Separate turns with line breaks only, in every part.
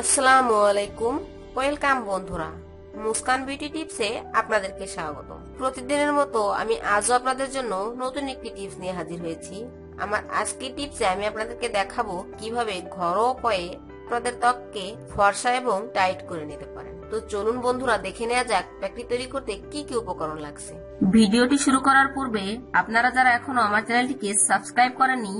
আসসালামু আলাইকুম। ওয়েলকাম বন্ধুরা। মুস্কান বিউটি টিপসে আপনাদেরকে স্বাগত প্রতিদিনের মতো আমি আজও আপনাদের জন্য নতুন একটি টিপস নিয়ে হাজির হয়েছি। আমার আজকের টিপসে আমি আপনাদেরকে দেখাবো কীভাবে ঘরোয়া উপায়ে আপনাদের ত্বককে ফর্সা এবং টাইট করে নিতে পারেন। তো চলুন বন্ধুরা, দেখে নেওয়া যাক প্যাকটি তৈরি করতে কি কি উপকরণ লাগছে। ভিডিওটি শুরু করার পূর্বে আপনারা যারা এখনও আমার চ্যানেলটিকে সাবস্ক্রাইব করেননি,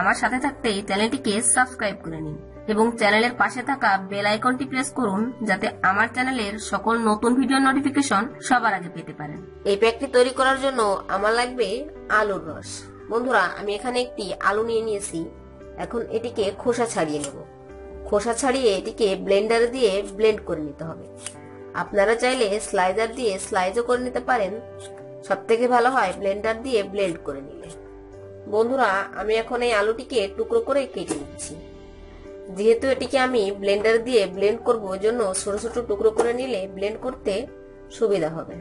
আমার সাথে থাকতে চ্যানেলটিকে সাবস্ক্রাইব করে নিন। এবং চ্যানেলের পাশে থাকা বেল আইকনটি প্রেস করুন যাতে আমার চ্যানেলের সকল নতুন ভিডিও নোটিফিকেশন সবার আগে পেতে পারেন। এই প্যাকটি তৈরি করার জন্য আমার লাগবে আলুর রস। বন্ধুরা, আমি এখানে একটি আলু নিয়ে নিয়েছি। এখন এটিকে খোসা ছাড়িয়ে নেব। খোসা ছাড়িয়ে এটিকে ব্লেন্ডারে দিয়ে ব্লেন্ড করে নিতে হবে। আপনারা চাইলে স্লাইজার দিয়ে স্লাইজও করে নিতে পারেন। সব থেকে ভালো হয় ব্লেন্ডার দিয়ে ব্লেন্ড করে নিলে। বন্ধুরা, আমি এখন এই আলুটিকে টুকরো করে কেটে নিচ্ছি। যেহেতু এটিকে আমি ব্লেন্ডার দিয়ে ব্লেন্ড করব জন্য ছোট ছোট টুকরো করে নিলে ব্লেন্ড করতে সুবিধা হবে।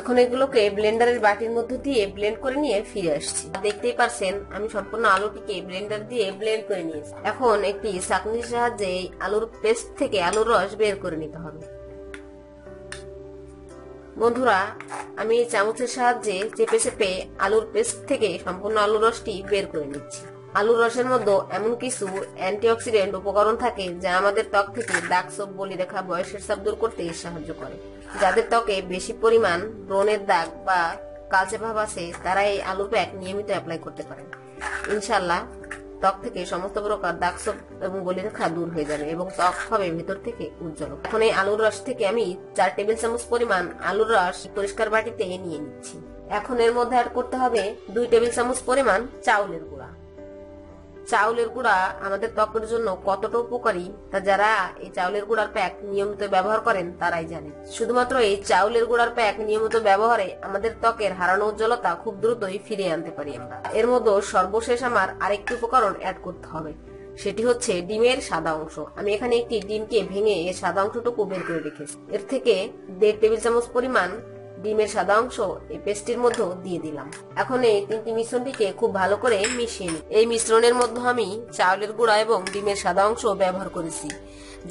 এখন এগুলোকে ব্লেন্ডারের বাটির মধ্যে দিয়ে ব্লেন্ড করে নিয়ে ফিরে আসছি। দেখতেই পারছেন, আমি সম্পূর্ণ আলুটিকে ব্লেন্ডার দিয়ে ব্লেন্ড করে নিয়েছি। এখন একটি চাকনির সাহায্যে আলুর পেস্ট থেকে আলুর রস বের করে নিতে হবে। বন্ধুরা, আমি চামচের সাহায্যে চেপে চেপে আলুর পেস্ট থেকে সম্পূর্ণ আলুর রসটি বের করে নিচ্ছি। আলুর রসের মধ্যে এমন কিছু অ্যান্টিঅক্সিডেন্ট উপকরণ থাকে যা আমাদের ত্বক থেকে দাগ সব বলি রেখা বয়সের সাপ দূর করতে সাহায্য করে। যাদের ত্বকে বেশি পরিমাণ ব্রণের দাগ বা কালচে ভাব আছে, তারা এই আলু প্যাক নিয়মিত অ্যাপ্লাই করতে পারেন। ইনশাল্লাহ ত্বক থেকে সমস্ত প্রকার দাগ সব এবং বলিরেখা দূর হয়ে যাবে এবং ত্বক হবে ভেতর থেকে উজ্জ্বল। এখন এই আলুর রস থেকে আমি চার টেবিল চামচ পরিমাণ আলুর রস পরিষ্কার বাটিতে নিয়ে নিচ্ছি। এখন এর মধ্যে অ্যাড করতে হবে দুই টেবিল চামচ পরিমাণ চাউলের গুঁড়া। চাউলের গুঁড়া আমাদের ত্বকের জন্য কতটা উপকারী, তা যারা এই চাউলের গুঁড়ার প্যাক নিয়মিত ব্যবহার করেন তারাই জানে। শুধুমাত্র এই চাউলের গুঁড়ার প্যাক নিয়মিত ব্যবহারে আমাদের ত্বকের হারানো উজ্জ্বলতা খুব দ্রুতই ফিরিয়ে আনতে পারি আমরা। এর মধ্যে সর্বশেষ আমার আরেকটি উপকরণ অ্যাড করতে হবে। সেটি হচ্ছে ডিমের সাদা অংশ। আমি এখানে একটি ডিমকে ভেঙে এর সাদা অংশটুকু বের করে রেখেছি। এর থেকে দেড় টেবিল চামচ পরিমাণ ডিমের সাদা অংশ এই পেস্টির মধ্যে দিয়ে দিলাম। এখন এই তিনটি মিশ্রণটিকে খুব ভালো করে মিশিয়ে নিই। এই মিশ্রণের মধ্যে আমি চাউলের গুঁড়া এবং ডিমের সাদা অংশ ব্যবহার করেছি,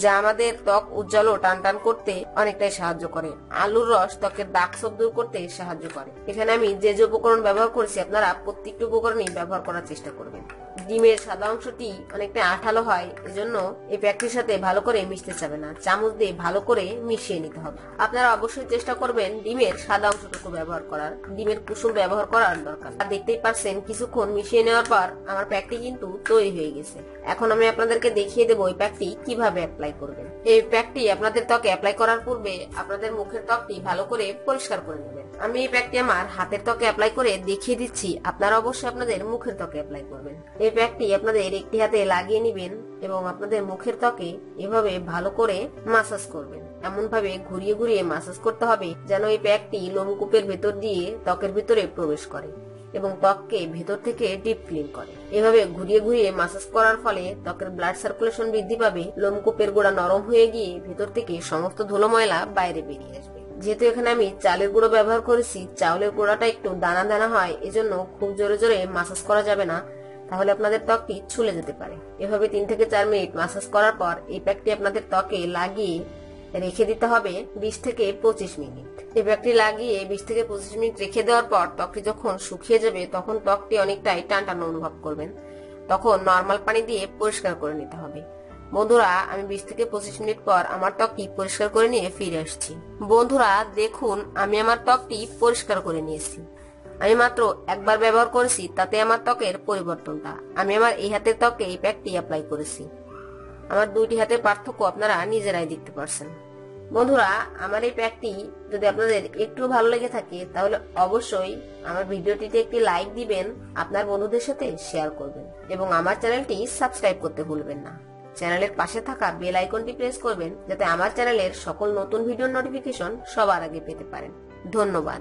যা আমাদের ত্বক উজ্জ্বল ও টান টান করতে অনেকটাই সাহায্য করে। আলুর রস ত্বকের দাগ সব দূর করতে সাহায্য করে। এখানে আমি যে যে উপকরণ ব্যবহার করেছি, আপনারা প্রত্যেকটি উপকরণই ব্যবহার করার চেষ্টা করবেন। ডিমের সাদা অংশটি অনেকটা আঠালো হয়, এজন্য এই প্যাকটির সাথে ভালো করে মিশতে চাবে না। চামচ দিয়ে ভালো করে মিশিয়ে নিতে হবে। আপনারা অবশ্যই চেষ্টা করবেন ডিমের সাদা অংশটুকু ব্যবহার করার, ডিমের কুসুম ব্যবহার করার দরকার। আর দেখতেই পারছেন, কিছুক্ষণ মিশিয়ে নেওয়ার পর আমার প্যাকটি কিন্তু তৈরি হয়ে গেছে। এখন আমি আপনাদেরকে দেখিয়ে দেবো এই প্যাকটি কীভাবে অ্যাপ্লাই করবেন। এই প্যাকটি আপনাদের ত্বকে অ্যাপ্লাই করার পূর্বে আপনাদের মুখের ত্বকটি ভালো করে পরিষ্কার করে নেবেন। আমি এই প্যাকটি আমার হাতের ত্বকে অ্যাপ্লাই করে দেখিয়ে দিচ্ছি। আপনারা অবশ্যই আপনাদের মুখের ত্বকে অ্যাপ্লাই করবেন। এই প্যাকটি আপনাদের একটি হাতে লাগিয়ে নেবেন এবং আপনাদের মুখের ত্বকে এভাবে ভালো করে মাসাজ করবেন। এমন ভাবে ঘুরিয়ে ঘুরিয়ে মাসাজ করতে হবে যেন এই প্যাকটি লোমকূপের ভেতর দিয়ে ত্বকের ভিতরে প্রবেশ করে এবং ত্বককে ভেতর থেকে ডিপ ক্লিন করে। এভাবে ঘুরিয়ে ঘুরিয়ে মাসাজ করার ফলে ত্বকের ব্লাড সার্কুলেশন বৃদ্ধি পাবে, লোমকূপের গোড়া নরম হয়ে গিয়ে ভেতর থেকে সমস্ত ধুলো ময়লা বাইরে বেরিয়ে আসবে। যেহেতু এখানে আমি চালের গুঁড়ো ব্যবহার করেছি, চাউলের গুঁড়াটা একটু দানা দানা হয়, এজন্য খুব জোরে জোরে মাসাজ করা যাবে না। তাহলে আপনাদের ত্বকটি ছুলে যেতে পারে। এভাবে তিন থেকে চার মিনিট মাসাজ করার পর এই প্যাকটি আপনাদের ত্বকে লাগিয়ে রেখে দিতে হবে বিশ থেকে পঁচিশ মিনিট। এই প্যাকটি লাগিয়ে বিশ থেকে পঁচিশ মিনিট রেখে দেওয়ার পর ত্বকটি যখন শুকিয়ে যাবে, তখন ত্বকটি অনেকটাই টান টান অনুভব করবেন। তখন নর্মাল পানি দিয়ে পরিষ্কার করে নিতে হবে। বন্ধুরা, আমি বিশ থেকে পঁচিশ মিনিট পর আমার ত্বকটি পরিষ্কার করে নিয়ে ফিরে আসছি। বন্ধুরা, দেখুন, আমি আমার ত্বকটি পরিষ্কার করে নিয়েছি। আমি মাত্র একবার ব্যবহার করেছি, তাতে আমার ত্বকের পরিবর্তনটা। আমি আমার এই হাতের ত্বকে এই প্যাকটি অ্যাপ্লাই করেছি। আমার দুইটি হাতের পার্থক্য আপনারা নিজেরাই দেখতে পারছেন। বন্ধুরা, আমার এই প্যাকটি যদি আপনাদের একটু ভালো লেগে থাকে, তাহলে অবশ্যই আমার ভিডিওটিতে একটি লাইক দিবেন, আপনার বন্ধুদের সাথে শেয়ার করবেন, এবং আমার চ্যানেলটি সাবস্ক্রাইব করতে ভুলবেন না। চ্যানেলের পাশে থাকা বেল আইকনটি প্রেস করবেন যাতে আমার চ্যানেলের সকল নতুন ভিডিওর নোটিফিকেশন সবার আগে পেতে পারেন। ধন্যবাদ।